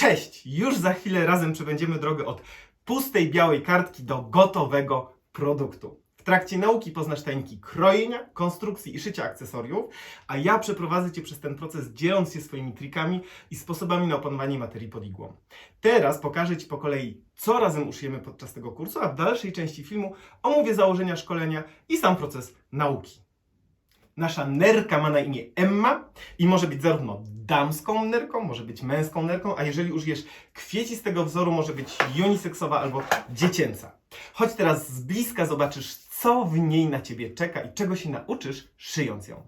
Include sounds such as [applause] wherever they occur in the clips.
Cześć! Już za chwilę razem przebędziemy drogę od pustej białej kartki do gotowego produktu. W trakcie nauki poznasz tajniki krojenia, konstrukcji i szycia akcesoriów, a ja przeprowadzę Cię przez ten proces dzieląc się swoimi trikami i sposobami na opanowanie materii pod igłą. Teraz pokażę Ci po kolei, co razem uszyjemy podczas tego kursu, a w dalszej części filmu omówię założenia szkolenia i sam proces nauki. Nasza nerka ma na imię Emma i może być zarówno damską nerką, może być męską nerką, a jeżeli użyjesz kwiecistego wzoru, może być uniseksowa albo dziecięca. Chodź teraz z bliska, zobaczysz, co w niej na ciebie czeka i czego się nauczysz, szyjąc ją.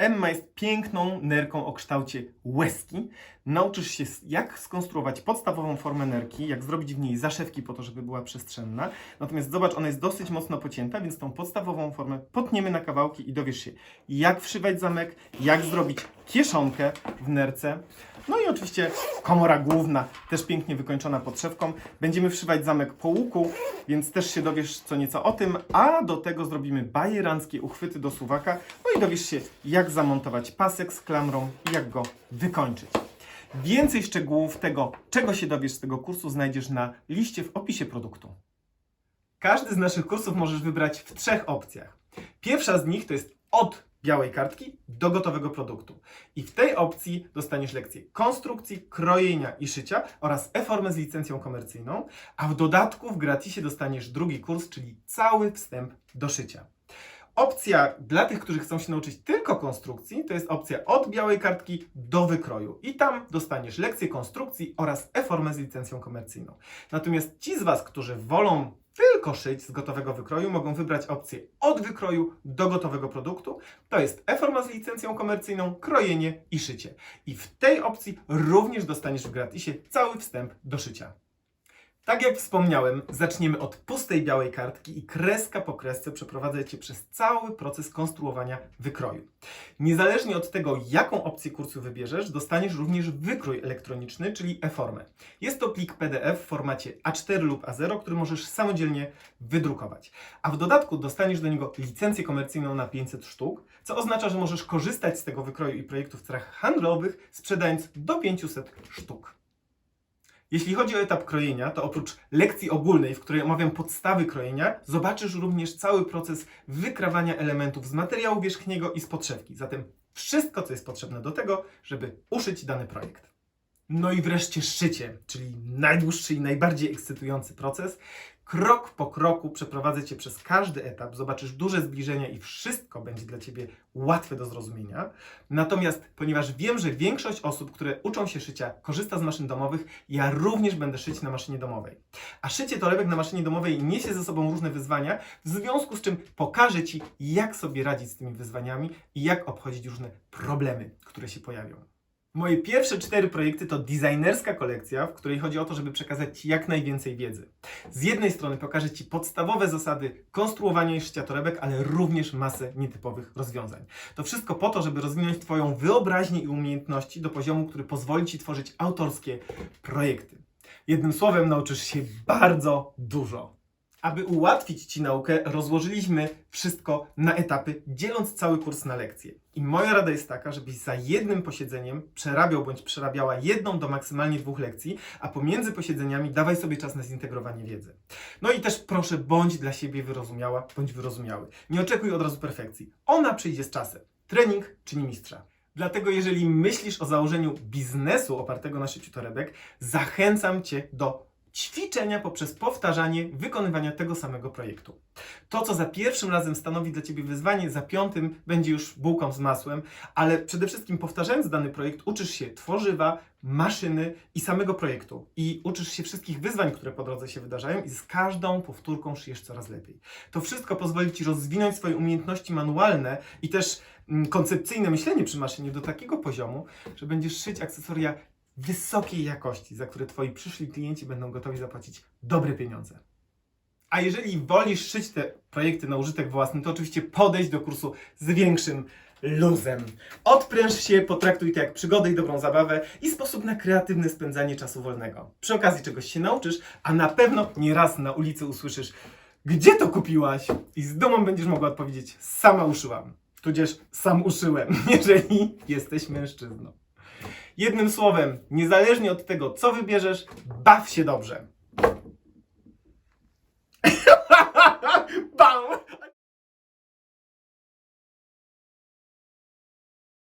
Emma jest piękną nerką o kształcie łezki. Nauczysz się, jak skonstruować podstawową formę nerki, jak zrobić w niej zaszewki po to, żeby była przestrzenna. Natomiast zobacz, ona jest dosyć mocno pocięta, więc tą podstawową formę potniemy na kawałki i dowiesz się, jak wszywać zamek, jak zrobić kieszonkę w nerce. No i oczywiście komora główna, też pięknie wykończona podszewką. Będziemy wszywać zamek po łuku, więc też się dowiesz co nieco o tym, a do tego zrobimy bajeranckie uchwyty do suwaka, no i dowiesz się jak zamontować pasek z klamrą i jak go wykończyć. Więcej szczegółów tego, czego się dowiesz z tego kursu znajdziesz na liście w opisie produktu. Każdy z naszych kursów możesz wybrać w trzech opcjach. Pierwsza z nich to jest od białej kartki do gotowego produktu. I w tej opcji dostaniesz lekcję konstrukcji, krojenia i szycia oraz e-formę z licencją komercyjną, a w dodatku w gratisie dostaniesz drugi kurs, czyli cały wstęp do szycia. Opcja dla tych, którzy chcą się nauczyć tylko konstrukcji, to jest opcja od białej kartki do wykroju. I tam dostaniesz lekcję konstrukcji oraz e-formę z licencją komercyjną. Natomiast ci z Was, którzy wolą tylko szyć z gotowego wykroju, mogą wybrać opcję od wykroju do gotowego produktu. To jest e-forma z licencją komercyjną, krojenie i szycie. I w tej opcji również dostaniesz w gratisie cały wstęp do szycia. Tak jak wspomniałem, zaczniemy od pustej białej kartki i kreska po kresce przeprowadzę Cię przez cały proces konstruowania wykroju. Niezależnie od tego, jaką opcję kursu wybierzesz, dostaniesz również wykrój elektroniczny, czyli e-formę. Jest to plik PDF w formacie A4 lub A0, który możesz samodzielnie wydrukować. A w dodatku dostaniesz do niego licencję komercyjną na 500 sztuk, co oznacza, że możesz korzystać z tego wykroju i projektu w celach handlowych, sprzedając do 500 sztuk. Jeśli chodzi o etap krojenia, to oprócz lekcji ogólnej, w której omawiam podstawy krojenia, zobaczysz również cały proces wykrawania elementów z materiału wierzchniego i z podszewki. Zatem wszystko, co jest potrzebne do tego, żeby uszyć dany projekt. No i wreszcie szycie, czyli najdłuższy i najbardziej ekscytujący proces. Krok po kroku przeprowadzę Cię przez każdy etap, zobaczysz duże zbliżenia i wszystko będzie dla Ciebie łatwe do zrozumienia. Natomiast, ponieważ wiem, że większość osób, które uczą się szycia, korzysta z maszyn domowych, ja również będę szyć na maszynie domowej. A szycie torebek na maszynie domowej niesie ze sobą różne wyzwania, w związku z czym pokażę Ci, jak sobie radzić z tymi wyzwaniami i jak obchodzić różne problemy, które się pojawią. Moje pierwsze cztery projekty to designerska kolekcja, w której chodzi o to, żeby przekazać Ci jak najwięcej wiedzy. Z jednej strony pokażę Ci podstawowe zasady konstruowania i szycia torebek, ale również masę nietypowych rozwiązań. To wszystko po to, żeby rozwinąć Twoją wyobraźnię i umiejętności do poziomu, który pozwoli Ci tworzyć autorskie projekty. Jednym słowem nauczysz się bardzo dużo. Aby ułatwić Ci naukę, rozłożyliśmy wszystko na etapy, dzieląc cały kurs na lekcje. I moja rada jest taka, żebyś za jednym posiedzeniem przerabiał bądź przerabiała jedną do maksymalnie dwóch lekcji, a pomiędzy posiedzeniami dawaj sobie czas na zintegrowanie wiedzy. No i też proszę, bądź dla siebie wyrozumiała, bądź wyrozumiały. Nie oczekuj od razu perfekcji. Ona przyjdzie z czasem. Trening czyni mistrza. Dlatego jeżeli myślisz o założeniu biznesu opartego na szyciu torebek, zachęcam Cię do ćwiczenia poprzez powtarzanie wykonywania tego samego projektu. To, co za pierwszym razem stanowi dla Ciebie wyzwanie, za piątym będzie już bułką z masłem, ale przede wszystkim powtarzając dany projekt, uczysz się tworzywa, maszyny i samego projektu. I uczysz się wszystkich wyzwań, które po drodze się wydarzają i z każdą powtórką szyjesz coraz lepiej. To wszystko pozwoli Ci rozwinąć swoje umiejętności manualne i też mm, koncepcyjne myślenie przy maszynie do takiego poziomu, że będziesz szyć akcesoria wysokiej jakości, za które Twoi przyszli klienci będą gotowi zapłacić dobre pieniądze. A jeżeli wolisz szyć te projekty na użytek własny, to oczywiście podejść do kursu z większym luzem. Odpręż się, potraktuj to jak przygodę i dobrą zabawę i sposób na kreatywne spędzanie czasu wolnego. Przy okazji czegoś się nauczysz, a na pewno nie raz na ulicy usłyszysz gdzie to kupiłaś? I z dumą będziesz mogła odpowiedzieć sama uszyłam. Tudzież sam uszyłem, [laughs] jeżeli jesteś mężczyzną. Jednym słowem, niezależnie od tego, co wybierzesz, baw się dobrze. [laughs] Bam!